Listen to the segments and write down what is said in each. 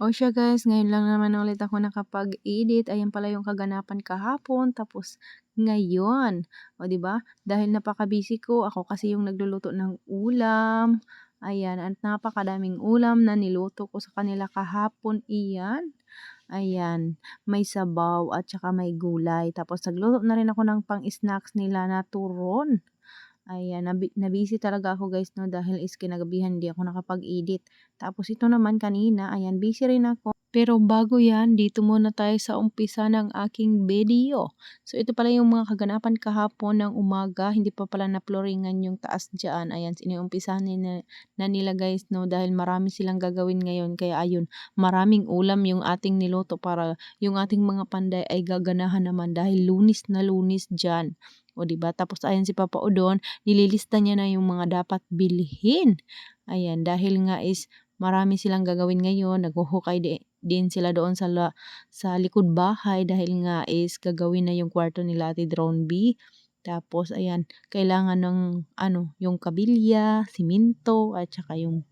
O siya guys, ngayon lang naman ulit ako nakapag-edit. Ayan pala yung kaganapan kahapon. Tapos ngayon, o ba? Dahil napaka-busy ko, ako kasi yung nagluluto ng ulam. Ayan, at napakadaming ulam na niluto ko sa kanila kahapon. Iyan. Ayan, may sabaw at saka may gulay. Tapos nagluto na rin ako ng pang-snacks nila na turon. Ayan, nabi nabisi talaga ako guys no dahil is kinagabihan hindi ako nakapag-edit. Tapos ito naman kanina, ayan, busy rin ako. Pero bago yan, dito muna tayo sa umpisa ng aking video. So ito pala yung mga kaganapan kahapon ng umaga, hindi pa pala na-floringan yung taas dyan. Ayan, iniumpisa na, na nila guys no dahil marami silang gagawin ngayon. Kaya ayun, maraming ulam yung ating niluto para yung ating mga panday ay gaganahan naman dahil lunis na lunis dyan. O di ba? Tapos ayan si Papa Udon, nililista niya na yung mga dapat bilhin. Ayan, dahil nga is marami silang gagawin ngayon, naghuhukay di, din sila doon sa la, sa likod bahay dahil nga is gagawin na yung kwarto nila Ate Drone B. Tapos ayan, kailangan ng ano, yung kabilya, siminto at saka yung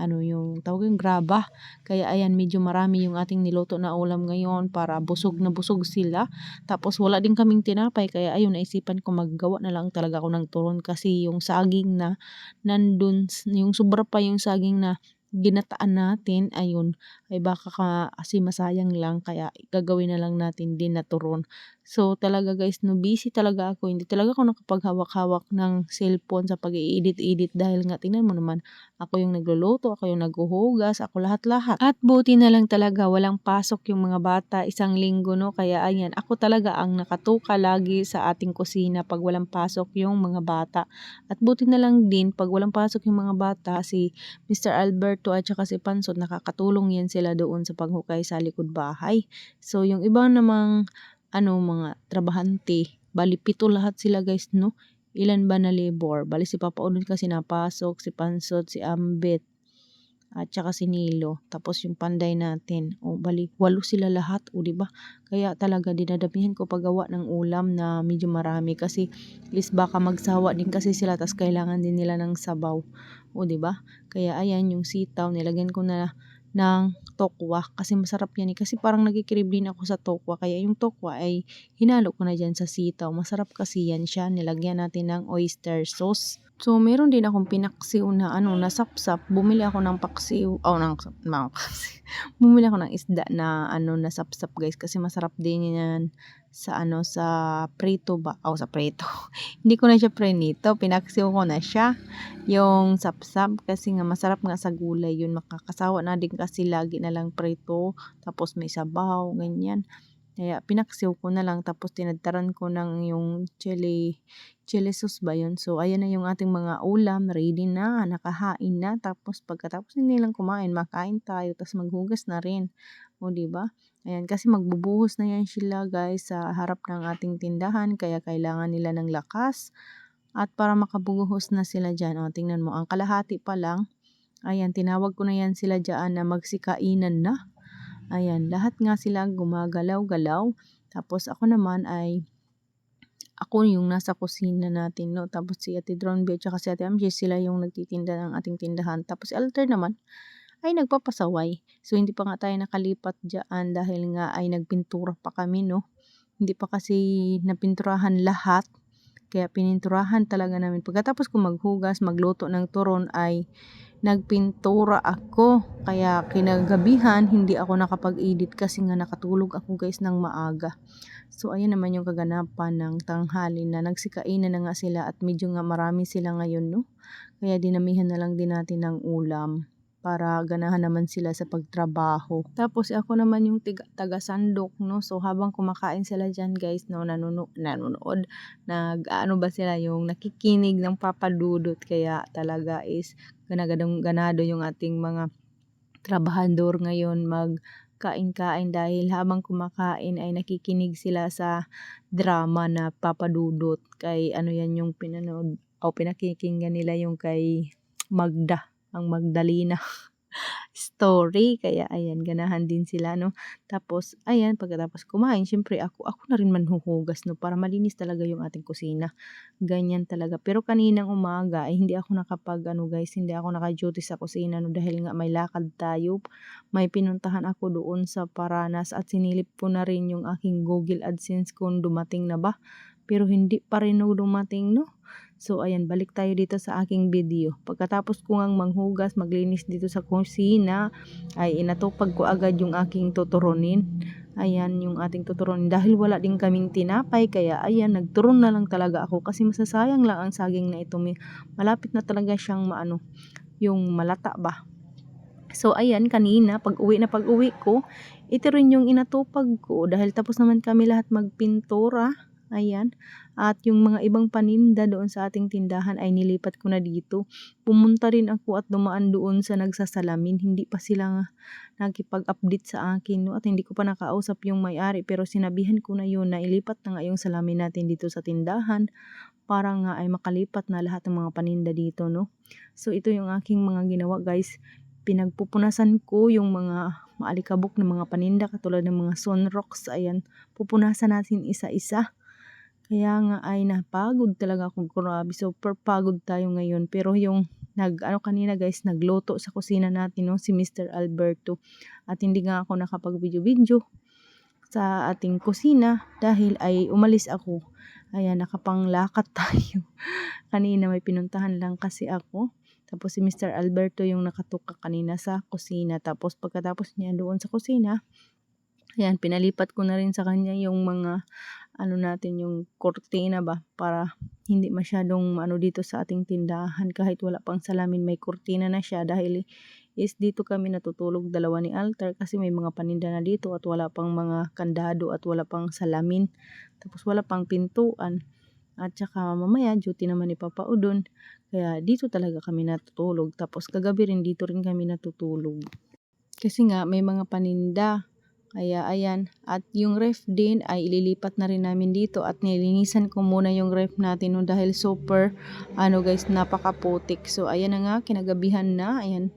ano yung tawag yung graba. Kaya ayan, medyo marami yung ating niluto na ulam ngayon para busog na busog sila. Tapos wala din kaming tinapay kaya ayun, naisipan ko maggawa na lang talaga ako ng turon kasi yung saging na nandun, yung sobra pa yung saging na ginataan natin, ayun, ay baka kasi masayang lang kaya gagawin na lang natin din na turon. So talaga guys, no busy talaga ako. Hindi talaga ako nakapaghawak-hawak ng cellphone sa pag-i-edit-edit dahil nga tingnan mo naman, ako yung nagluluto, ako yung naghuhugas, ako lahat-lahat. At buti na lang talaga walang pasok yung mga bata isang linggo no. Kaya ayan, ako talaga ang nakatuka lagi sa ating kusina pag walang pasok yung mga bata. At buti na lang din pag walang pasok yung mga bata, si Mr. Alberto at saka si Pansot nakakatulong yan sila doon sa paghukay sa likod bahay. So yung ibang namang ano mga trabahante, bali pito lahat sila guys no. Ilan ba na labor? Bali si Papa Unod kasi napasok, si Pansot, si Ambet, at saka si Nilo. Tapos yung panday natin. O bali, walo sila lahat. O di ba Kaya talaga dinadamihan ko paggawa ng ulam na medyo marami. Kasi is baka magsawa din kasi sila. Tapos kailangan din nila ng sabaw. O di ba Kaya ayan yung sitaw. Nilagyan ko na ng tokwa kasi masarap yan eh. Kasi parang nagkikirib din ako sa tokwa. Kaya yung tokwa ay hinalo ko na dyan sa sitaw. Masarap kasi yan siya. Nilagyan natin ng oyster sauce. So, meron din akong pinaksiw na ano, na sapsap. Bumili ako ng paksiw, oh, ng, ng Bumili ako ng isda na ano, na sapsap guys. Kasi masarap din yan sa ano, sa prito ba? Oh, sa prito. Hindi ko na siya prenito. Pinaksiw ko na siya. Yung sapsap. Kasi nga masarap nga sa gulay yun. Makakasawa na din kasi lagi na lang prito. Tapos may sabaw, ganyan. Kaya pinaksiw ko na lang tapos tinadtaran ko ng yung chili, chili sauce ba yun. So ayan na yung ating mga ulam, ready na, nakahain na. Tapos pagkatapos hindi lang kumain, makain tayo, tapos maghugas na rin. O ba diba? Ayan, kasi magbubuhos na yan sila guys sa harap ng ating tindahan. Kaya kailangan nila ng lakas. At para makabuhos na sila dyan, o tingnan mo, ang kalahati pa lang. Ayan, tinawag ko na yan sila dyan na magsikainan na. Ayan, lahat nga sila gumagalaw-galaw. Tapos ako naman ay ako yung nasa kusina natin, no? Tapos si Ate Drone Bear at si Ate MJ, sila yung nagtitinda ng ating tindahan. Tapos si Alter naman ay nagpapasaway. So hindi pa nga tayo nakalipat dyan dahil nga ay nagpintura pa kami, no? Hindi pa kasi napinturahan lahat. Kaya pininturahan talaga namin. Pagkatapos ko maghugas, magluto ng turon ay nagpintura ako. Kaya kinagabihan, hindi ako nakapag-edit kasi nga nakatulog ako guys ng maaga. So ayan naman yung kaganapan ng tanghali na nagsikainan na nga sila at medyo nga marami sila ngayon no. Kaya dinamihan na lang din natin ng ulam para ganahan naman sila sa pagtrabaho. Tapos ako naman yung tiga, taga sandok no. So habang kumakain sila diyan guys no nanuno, nanonood nag ano ba sila yung nakikinig ng papadudot kaya talaga is ganagadong ganado yung ating mga trabahador ngayon mag kain-kain dahil habang kumakain ay nakikinig sila sa drama na papadudot kay ano yan yung pinanood o pinakikinggan nila yung kay Magda ang Magdalena. story. Kaya ayan, ganahan din sila, no? Tapos, ayan, pagkatapos kumain, syempre ako, ako na rin manhuhugas, no? Para malinis talaga yung ating kusina. Ganyan talaga. Pero kaninang umaga, ay hindi ako nakapag, ano guys, hindi ako naka-duty sa kusina, no? Dahil nga may lakad tayo. May pinuntahan ako doon sa Paranas at sinilip ko na rin yung aking Google AdSense kung dumating na ba. Pero hindi pa rin dumating, no? So, ayan, balik tayo dito sa aking video. Pagkatapos ko ngang manghugas, maglinis dito sa kusina, ay inatupag ko agad yung aking tuturunin. Ayan, yung ating tuturunin. Dahil wala din kaming tinapay, kaya ayan, nagturon na lang talaga ako. Kasi masasayang lang ang saging na ito. Malapit na talaga siyang maano, yung malata ba. So, ayan, kanina, pag uwi na pag uwi ko, ito rin yung inatupag ko. Dahil tapos naman kami lahat magpintura Ayan. At yung mga ibang paninda doon sa ating tindahan ay nilipat ko na dito. Pumunta rin ako at dumaan doon sa nagsasalamin. Hindi pa sila nakipag-update sa akin. No? At hindi ko pa nakausap yung may-ari. Pero sinabihan ko na yun na ilipat na nga yung salamin natin dito sa tindahan. Para nga ay makalipat na lahat ng mga paninda dito. No? So ito yung aking mga ginawa guys pinagpupunasan ko yung mga maalikabok na mga paninda katulad ng mga sunrocks ayan pupunasan natin isa-isa kaya nga ay napagod talaga ako grabe. Super pagod tayo ngayon. Pero yung nag ano kanina guys, nagluto sa kusina natin no si Mr. Alberto. At hindi nga ako nakapag-video-video sa ating kusina dahil ay umalis ako. Ayan, nakapanglakat tayo. kanina may pinuntahan lang kasi ako. Tapos si Mr. Alberto yung nakatuka kanina sa kusina. Tapos pagkatapos niya doon sa kusina, ayan, pinalipat ko na rin sa kanya yung mga ano natin yung kurtina ba para hindi masyadong ano dito sa ating tindahan kahit wala pang salamin may kurtina na siya dahil is dito kami natutulog dalawa ni Altar kasi may mga paninda na dito at wala pang mga kandado at wala pang salamin. Tapos wala pang pintuan. At saka mamaya duty naman ni Papa Udon kaya dito talaga kami natutulog. Tapos kagabi rin dito rin kami natutulog. Kasi nga may mga paninda kaya ayan, at yung ref din ay ililipat na rin namin dito at nilinisan ko muna yung ref natin no, dahil super ano guys, napakaputik. So ayan na nga, kinagabihan na. Ayan,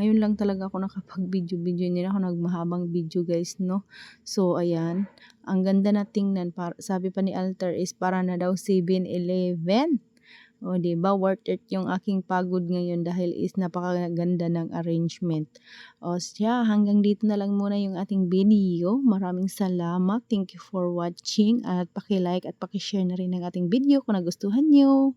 ngayon lang talaga ako nakapag-video-video nila ako nagmahabang video guys no. So ayan, ang ganda na tingnan. Para, sabi pa ni Alter is para na daw 7-Eleven. O, di ba worth it yung aking pagod ngayon dahil is napakaganda ng arrangement. O, siya, hanggang dito na lang muna yung ating video. Maraming salamat. Thank you for watching. At paki-like at paki-share na rin ng ating video kung nagustuhan nyo.